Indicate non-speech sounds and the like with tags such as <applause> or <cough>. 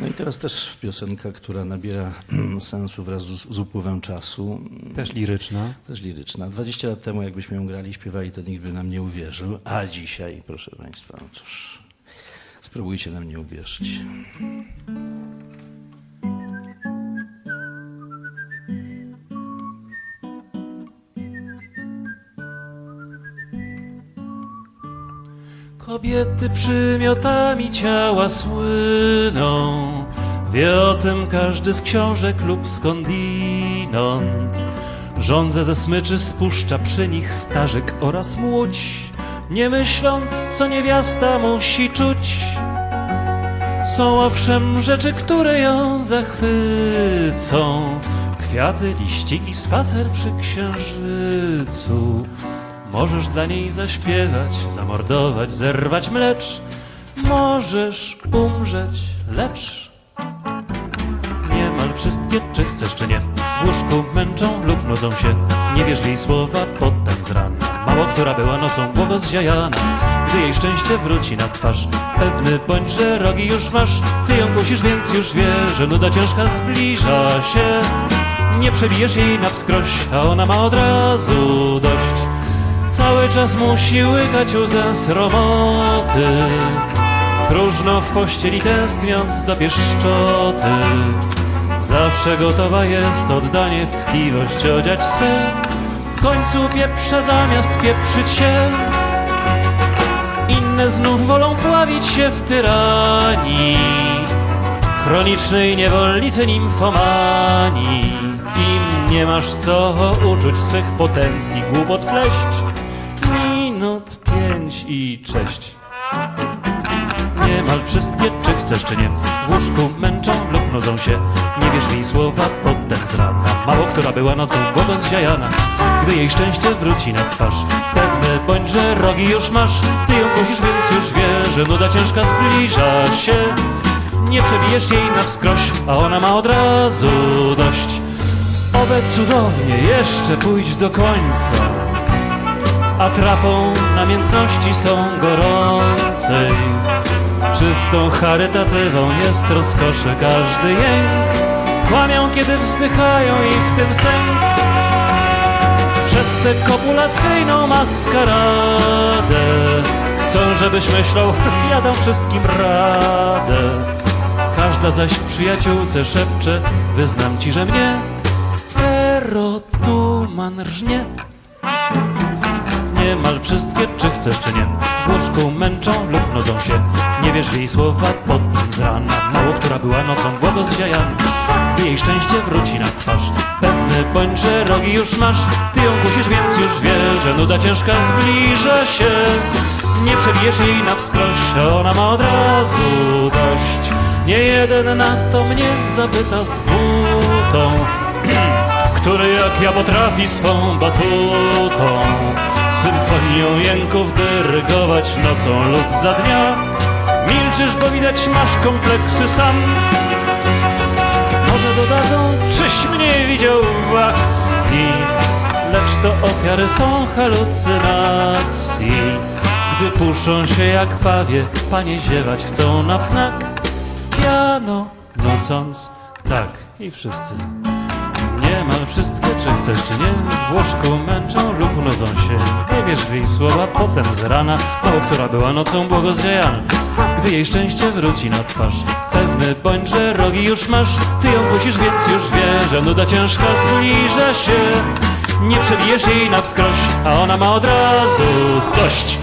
No i teraz też piosenka, która nabiera <clears throat> sensu wraz z, z upływem czasu, Też liryczna. też liryczna. 20 lat temu, jakbyśmy ją grali, śpiewali, to nikt by nam nie uwierzył, a dzisiaj, proszę Państwa, no cóż, spróbujcie nam nie uwierzyć. Kobiety przymiotami ciała słyną. Wie o tym każdy z książek lub skądinąd. Żądze ze smyczy spuszcza przy nich starzyk oraz młódź, nie myśląc, co niewiasta musi czuć. Są owszem rzeczy, które ją zachwycą. Kwiaty, liściki, spacer przy księżycu. Możesz dla niej zaśpiewać, zamordować, zerwać mlecz. Możesz umrzeć, lecz niemal wszystkie, czy chcesz, czy nie. W łóżku męczą lub nudzą się. Nie wierz w jej słowa, potem z rana. Mało która była nocą błogosziajana. Gdy jej szczęście wróci na twarz, pewny bądź, że rogi już masz. Ty ją kusisz, więc już wie, że nuda ciężka zbliża się. Nie przebijesz jej na wskroś, a ona ma od razu dość. Cały czas musi łykać łzę sromoty. Próżno w pościeli tęskniąc do pieszczoty. Zawsze gotowa jest oddanie w tkliwość odziać swe. W końcu pieprze zamiast pieprzyć się. Inne znów wolą pławić się w tyranii. Chronicznej niewolnicy nimfomanii. Im nie masz co uczuć swych potencji głupot i cześć. Niemal wszystkie, czy chcesz, czy nie. W łóżku męczą lub nudzą się. Nie wierz jej słowa, potem z rana Mało która była nocą błogosziajana Gdy jej szczęście wróci na twarz Pewny bądź, że rogi już masz. Ty ją kusisz, więc już wie Że nuda ciężka zbliża się. Nie przebijesz jej na wskroś A ona ma od razu dość. Obe cudownie, jeszcze pójdź do końca Atrapą namiętności są gorącej. Czystą charytatywą jest rozkosze. Każdy jęk Kłamią kiedy wzdychają i w tym sęk Przez tę kopulacyjną maskaradę Chcą żebyś myślał, <laughs> ja dam wszystkim radę. Każda zaś przyjaciółce szepcze Wyznam ci, że mnie Erotuman rżnie Niemal wszystkie, czy chcesz, czy nie. W łóżku męczą lub nudzą się. Nie wierz w jej słowa, potem z rana Mało która była nocą błogosziajana Gdy jej szczęście wróci na twarz. Pewny bądź, że rogi już masz. Ty ją kusisz, więc już wie Że nuda ciężka zbliża się. Nie przebijesz jej na wskroś ona ma od razu dość. Nie jeden na to mnie zapyta z butą <clears throat> który jak ja potrafi swą batutą Symfonią jęków dyrygować nocą lub za dnia. Milczysz, bo widać masz kompleksy sam. Może dodadzą, czyś mnie widział w akcji Lecz to ofiary są halucynacji. Gdy puszczą się jak pawie, panie ziewać chcą na wznak. Piano nucąc, tak i wszyscy Niemal wszystkie, czy chcesz, czy nie. W łóżku męczą lub nudzą się. Nie wierz w jej słowa, potem z rana. Mało która była nocą błogosławiana Gdy jej szczęście wróci na twarz Pewny bądź, że rogi już masz. Ty ją kusisz, więc już wie Że nuda ciężka zbliża się. Nie przebijesz jej na wskroś A ona ma od razu dość